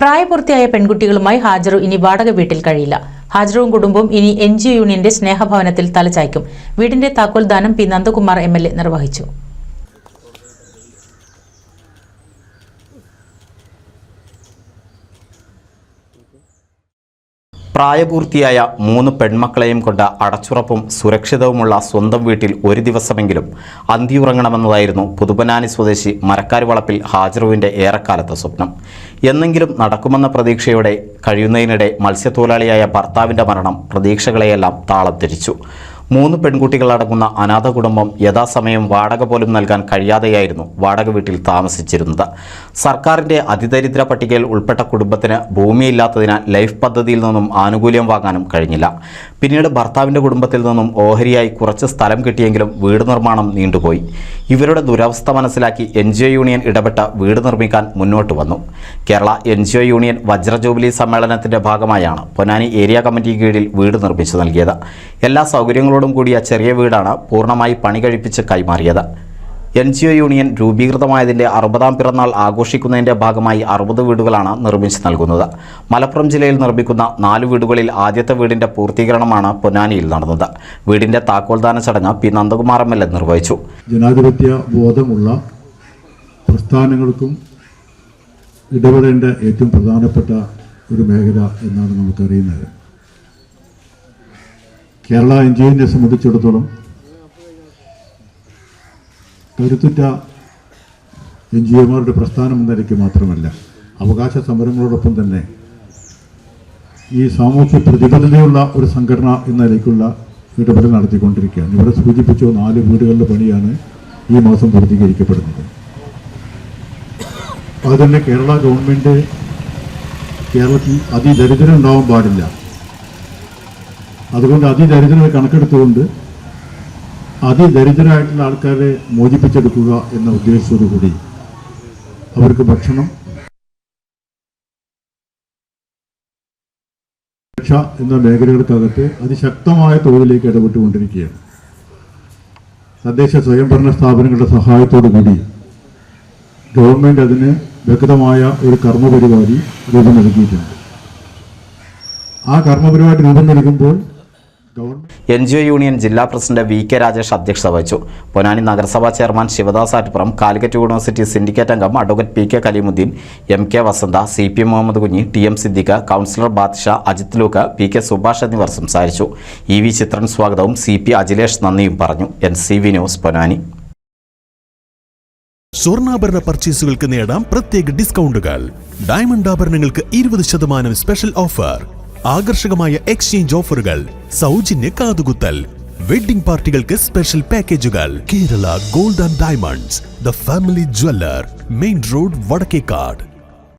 പ്രായപൂർത്തിയായ പെൺകുട്ടികളുമായി ഹാജറു ഇനി വാടക വീട്ടിൽ കഴിയില്ല. ഹാജറുവും കുടുംബവും ഇനി എൻ ജി യൂണിയന്റെ സ്നേഹഭവനത്തിൽ തലചായ്ക്കും വീടിന്റെ താക്കോൽദാനം പി നന്ദകുമാർ എം നിർവഹിച്ചു. പ്രായപൂർത്തിയായ മൂന്ന് പെൺമക്കളെയും കൊണ്ട് അടച്ചുറപ്പും സുരക്ഷിതവുമുള്ള സ്വന്തം വീട്ടിൽ ഒരു ദിവസമെങ്കിലും അന്തിയുറങ്ങണമെന്നതായിരുന്നു പുതുപനാനി സ്വദേശി മരക്കാരുവളപ്പിൽ ഹാജറുവിന്റെ ഏറെക്കാലത്തെ സ്വപ്നം. എന്നെങ്കിലും നടക്കുമെന്ന പ്രതീക്ഷയോടെ കഴിയുന്നതിനിടെ മത്സ്യത്തൊഴിലാളിയായ ഭർത്താവിന്റെ മരണം പ്രതീക്ഷകളെയെല്ലാം താളം തിരിച്ചു മൂന്ന് പെൺകുട്ടികളടങ്ങുന്ന അനാഥ കുടുംബം യഥാസമയം വാടക പോലും നൽകാൻ കഴിയാതെയായിരുന്നു വാടക വീട്ടിൽ താമസിച്ചിരുന്നത്. സർക്കാരിന്റെ അതിദരിദ്ര പട്ടികയിൽ ഉൾപ്പെട്ട കുടുംബത്തിന് ഭൂമിയില്ലാത്തതിനാൽ ലൈഫ് പദ്ധതിയിൽ നിന്നും ആനുകൂല്യം വാങ്ങാനും കഴിഞ്ഞില്ല. പിന്നീട് ഭർത്താവിന്റെ കുടുംബത്തിൽ നിന്നും ഓഹരിയായി കുറച്ച് സ്ഥലം കിട്ടിയെങ്കിലും വീട് നിർമ്മാണം നീണ്ടുപോയി. ഇവരുടെ ദുരവസ്ഥ മനസ്സിലാക്കി എൻ യൂണിയൻ ഇടപെട്ട് വീട് നിർമ്മിക്കാൻ മുന്നോട്ട് വന്നു. കേരള എൻ യൂണിയൻ വജ്ര ജൂബിലി സമ്മേളനത്തിന്റെ ഭാഗമായാണ് പൊന്നാനി ഏരിയ കമ്മിറ്റി കീഴിൽ വീട് നിർമ്മിച്ചു നൽകിയത്. എല്ലാ സൗകര്യങ്ങളോടും കൂടിയ ചെറിയ വീടാണ് പൂർണമായി പണി കഴിപ്പിച്ച് കൈമാറിയത്. എൻ ജി ഒ യൂണിയൻ രൂപീകൃതമായതിന്റെ അറുപതാം പിറന്നാൾ ആഘോഷിക്കുന്നതിന്റെ ഭാഗമായി അറുപത് വീടുകളാണ് നിർമ്മിച്ചു നൽകുന്നത്. മലപ്പുറം ജില്ലയിൽ നിർമ്മിക്കുന്ന നാല് വീടുകളിൽ ആദ്യത്തെ വീടിന്റെ പൂർത്തീകരണമാണ് പൊന്നാനിയിൽ നടന്നത്. വീടിന്റെ താക്കോൽദാന ചടങ്ങ് P Nandakumar M L A നിർവഹിച്ചു. ജനാധിപത്യ ബോധമുള്ള പ്രസ്ഥാനങ്ങൾക്കും ഇടപെടേണ്ട ഏറ്റവും പ്രധാനപ്പെട്ട ഒരു മേഖല എന്നാണ് നമുക്കറിയുന്നത്. കേരള എൻ ജി ഒനെ സംബന്ധിച്ചിടത്തോളം കരുത്തുറ്റ എൻ ജി ഒമാരുടെ പ്രസ്ഥാനം എന്ന നിലയ്ക്ക് മാത്രമല്ല അവകാശ സമരങ്ങളോടൊപ്പം തന്നെ ഈ സാമൂഹ്യ പ്രതിബദ്ധതയുള്ള ഒരു സംഘടന എന്ന നിലയ്ക്കുള്ള ഇടപെടൽ നടത്തിക്കൊണ്ടിരിക്കുകയാണ്. ഇവിടെ സൂചിപ്പിച്ച നാല് വീടുകളുടെ പണിയാണ് ഈ മാസം പൂർത്തീകരിക്കപ്പെടുന്നത്. അത് തന്നെ കേരള ഗവൺമെന്റ് കേരളത്തിൽ അതിദരിദ്രം ഉണ്ടാവാൻ പാടില്ല. അതുകൊണ്ട് അതിദരിദ്രരെ കണക്കെടുത്തുകൊണ്ട് അതിദരിദ്രരായിട്ടുള്ള ആൾക്കാരെ മോചിപ്പിച്ചെടുക്കുക എന്ന ഉദ്ദേശത്തോടു കൂടി അവർക്ക് ഭക്ഷണം രക്ഷ എന്ന മേഖലകൾക്കകത്ത് അതിശക്തമായ തോതിലേക്ക് ഇടപെട്ടുകൊണ്ടിരിക്കുകയാണ്. തദ്ദേശ സ്വയംഭരണ സ്ഥാപനങ്ങളുടെ സഹായത്തോടു കൂടി ഗവൺമെന്റ് അതിന് വ്യക്തമായ ഒരു കർമ്മപരിപാടി രൂപം നൽകിയിട്ടുണ്ട്. ആ കർമ്മപരിപാടി രൂപം നൽകുമ്പോൾ എൻ ജി ഒ യൂണിയൻ ജില്ലാ പ്രസിഡന്റ് വി കെ രാജേഷ് അധ്യക്ഷത വഹിച്ചു. പൊന്നാനി നഗരസഭാ chairman Sivadas Attupuram Calicut University syndicate അംഗം advocate P K Kaleemuddin M K Vasantha C P Muhammad Kunhi T M Siddique councillor Badsha Ajith Luke P K Subhash എന്നിവർ സംസാരിച്ചു. E V Chithran സ്വാഗതവും C P Ajilesh നന്ദിയും പറഞ്ഞു. N C V news Ponnani. സ്വർണാഭരണ പർച്ചേസുകൾക്ക് നേടാം പ്രത്യേക ഡിസ്കൗണ്ടുകൾ. Diamond ആഭരണങ്ങൾക്ക് ഇരുപത് ശതമാനം സ്പെഷ്യൽ ഓഫർ. ആകർഷകമായ എക്സ്ചേഞ്ച് ഓഫറുകൾ. സൗജന്യ കാതുകുത്തൽ. വെഡിംഗ് പാർട്ടികൾക്ക് സ്പെഷ്യൽ പാക്കേജുകൾ Kerala gold and diamonds the family jeweller main road Vadakkekad.